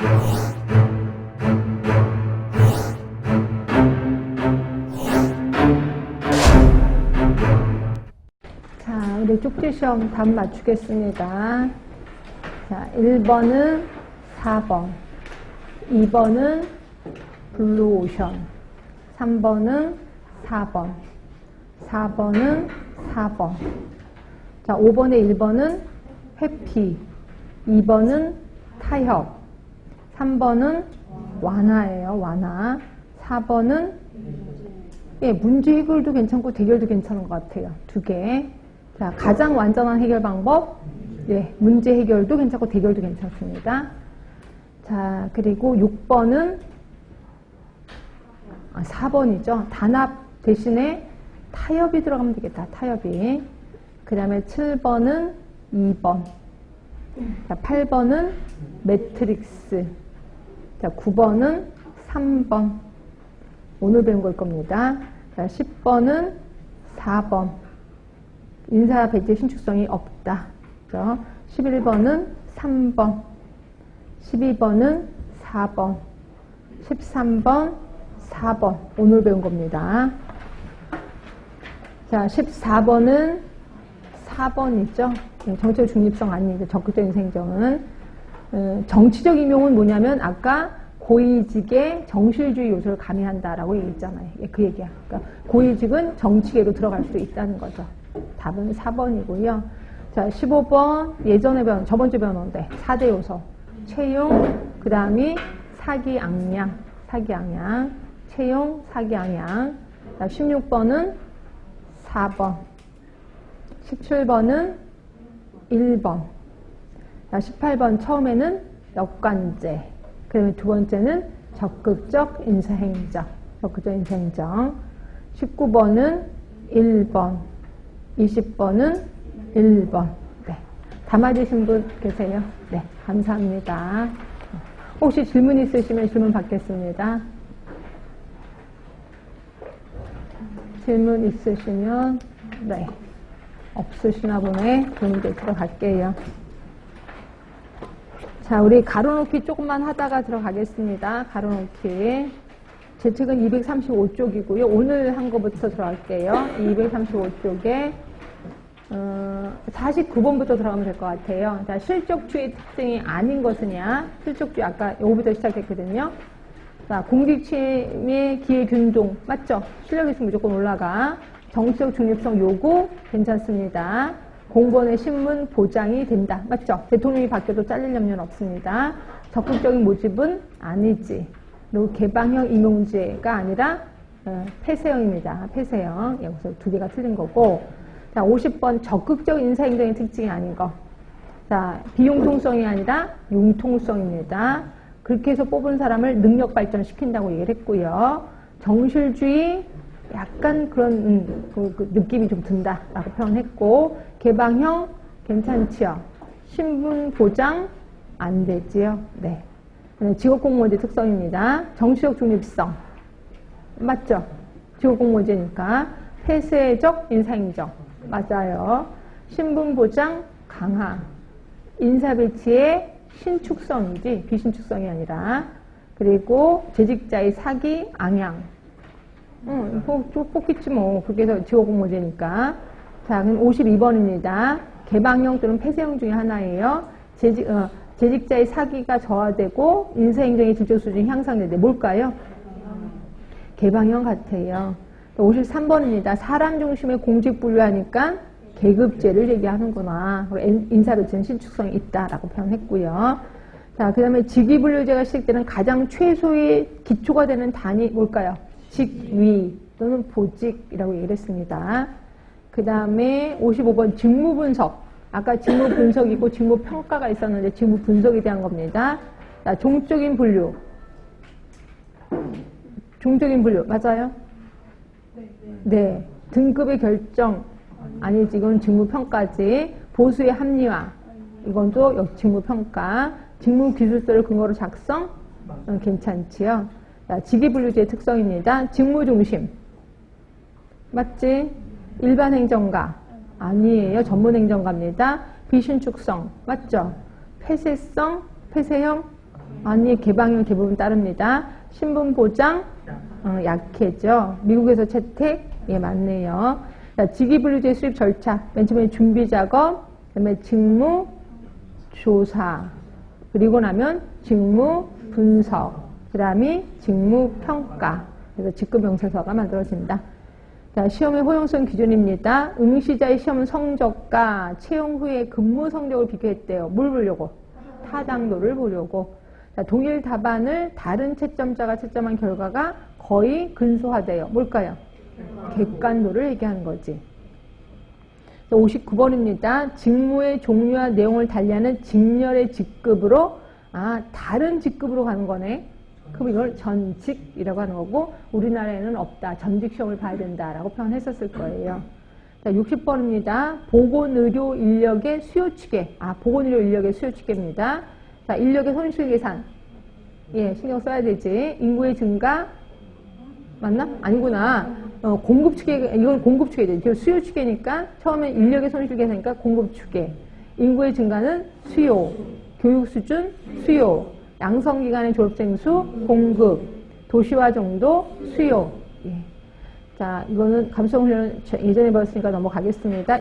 자, 우리 쪽지 시험 답 맞추겠습니다. 자, 1번은 4번, 2번은 블루오션, 3번은 4번, 4번은 4번. 자, 5번에 1번은 회피, 2번은 타협, 3번은 완화예요, 완화. 4번은 예, 문제 해결도 괜찮고 대결도 괜찮은 것 같아요. 두 개. 자, 가장 완전한 해결 방법. 예, 문제 해결도 괜찮고 대결도 괜찮습니다. 자, 그리고 6번은 아, 4번이죠. 단합 대신에 타협이 들어가면 되겠다. 타협이. 그 다음에 7번은 2번. 자, 8번은 매트릭스. 자, 9번은 3번. 오늘 배운 걸 겁니다. 자, 10번은 4번. 인사 배제 신축성이 없다. 그죠? 11번은 3번. 12번은 4번. 13번, 4번. 오늘 배운 겁니다. 자, 14번은 4번이죠. 정치적 중립성 아니죠. 적극적인 생정은. 어, 정치적 임용은 뭐냐면 아까 고위직의 정실주의 요소를 가미한다라고 얘기했잖아요. 예, 그 얘기야. 그러니까 고위직은 정치계로 들어갈 수도 있다는 거죠. 답은 4번이고요. 자, 15번 예전에 배운 저번 주에 배웠는데 4대 요소. 채용, 그 다음이 사기 악량, 사기 악량, 채용, 사기 악량. 자, 16번은 4번. 17번은 1번. 자, 18번 처음에는 역관제. 그다음에 두 번째는 적극적 인사행정. 적극적 인사행정. 19번은 1번. 20번은 1번. 네. 다 맞으신 분 계세요? 네. 감사합니다. 혹시 질문 있으시면 질문 받겠습니다. 질문 있으시면, 네. 없으시나 보네. 그럼 이제 들어갈게요. 자, 우리 가로놓기 조금만 하다가 들어가겠습니다. 가로놓기. 제 책은 235쪽이고요. 오늘 한 거부터 들어갈게요. 235쪽에 어, 49번부터 들어가면 될 것 같아요. 자, 실적주의 특징이 아닌 것은야. 실적주의 아까 요거부터 시작했거든요. 자, 공직침의 기회균종 맞죠? 실력 있으면 무조건 올라가. 정치적 중립성 요구 괜찮습니다. 공무원의 신문 보장이 된다. 맞죠? 대통령이 바뀌어도 잘릴 염려는 없습니다. 적극적인 모집은 아니지. 그리고 개방형 임용제가 아니라 어, 폐쇄형입니다. 폐쇄형. 여기서 두 개가 틀린 거고. 자, 50번 적극적 인사행동의 특징이 아닌 거. 자, 비용통성이 아니라 융통성입니다. 그렇게 해서 뽑은 사람을 능력 발전시킨다고 얘기를 했고요. 정실주의 약간 그런 음, 그, 그 느낌이 좀 든다라고 표현했고 개방형 괜찮지요. 신분 보장 안 되지요. 네. 직업공무원제 특성입니다. 정치적 중립성 맞죠? 직업공무원제니까 폐쇄적 인사행정 맞아요. 신분 보장 강화 인사 배치의 신축성이지 비신축성이 아니라 그리고 재직자의 사기 ang양 응, 뭐, 좀 뽑겠지 뭐. 그렇게 해서 지원공모제니까. 자, 그럼 52번입니다. 개방형 또는 폐쇄형 중에 하나예요. 재직, 어, 재직자의 사기가 저하되고 인사행정의 질적 수준이 향상되는데 뭘까요? 개방형 같아요. 53번입니다. 사람 중심의 공직 분류하니까 계급제를 얘기하는구나. 인사배치는 신축성이 있다라고 표현했고요. 자, 그 다음에 직위분류제가 시작되는 가장 최소의 기초가 되는 단위 뭘까요? 직위 또는 보직이라고 얘기를 했습니다. 그 다음에 55번 직무 분석. 아까 직무 분석이고 직무 평가가 있었는데 직무 분석에 대한 겁니다. 자, 종적인 분류. 종적인 분류. 맞아요? 네. 등급의 결정. 아니지, 이건 직무 평가지. 보수의 합리화. 이건 또역 직무 평가. 직무 기술서를 근거로 작성. 어, 괜찮지요? 자, 직위분류제의 특성입니다. 직무중심. 맞지? 일반 행정가. 아니에요. 전문 행정가입니다. 비신축성. 맞죠? 폐쇄성, 폐쇄형 아니, 개방률 대부분 따릅니다. 신분 보장, 어, 약해죠. 미국에서 채택, 예, 맞네요. 자, 직위분류제 수립 절차. 맨 처음에 준비 작업, 그 다음에 직무, 조사. 그리고 나면 직무, 분석. 그 다음이 직무, 평가. 그래서 직급 명세서가 만들어진다. 자, 시험의 호용성 기준입니다. 응시자의 시험 성적과 채용 후에 근무 성적을 비교했대요. 뭘 보려고? 타당도를 보려고. 자, 동일 답안을 다른 채점자가 채점한 결과가 거의 근소하대요. 뭘까요? 객관도를 얘기하는 거지. 59번입니다. 직무의 종류와 내용을 달리하는 직렬의 직급으로 아 다른 직급으로 가는 거네. 그럼 이걸 전직이라고 하는 거고 우리나라에는 없다. 전직 시험을 봐야 된다라고 표현했었을 거예요. 자, 60번입니다. 보건의료 인력의 수요 추계. 아, 보건의료 인력의 수요 추계입니다. 자, 인력의 손실 계산. 예, 신경 써야 되지. 인구의 증가. 맞나? 아니구나. 어, 공급 추계, 이건 공급 추계죠. 저 수요 추계니까 처음에 인력의 손실 계산이니까 공급 추계. 인구의 증가는 수요. 교육 수준, 수요. 양성기간의 졸업생 수, 공급. 도시화 정도, 수요. 예. 자, 이거는 감성훈련 예전에 배웠으니까 넘어가겠습니다.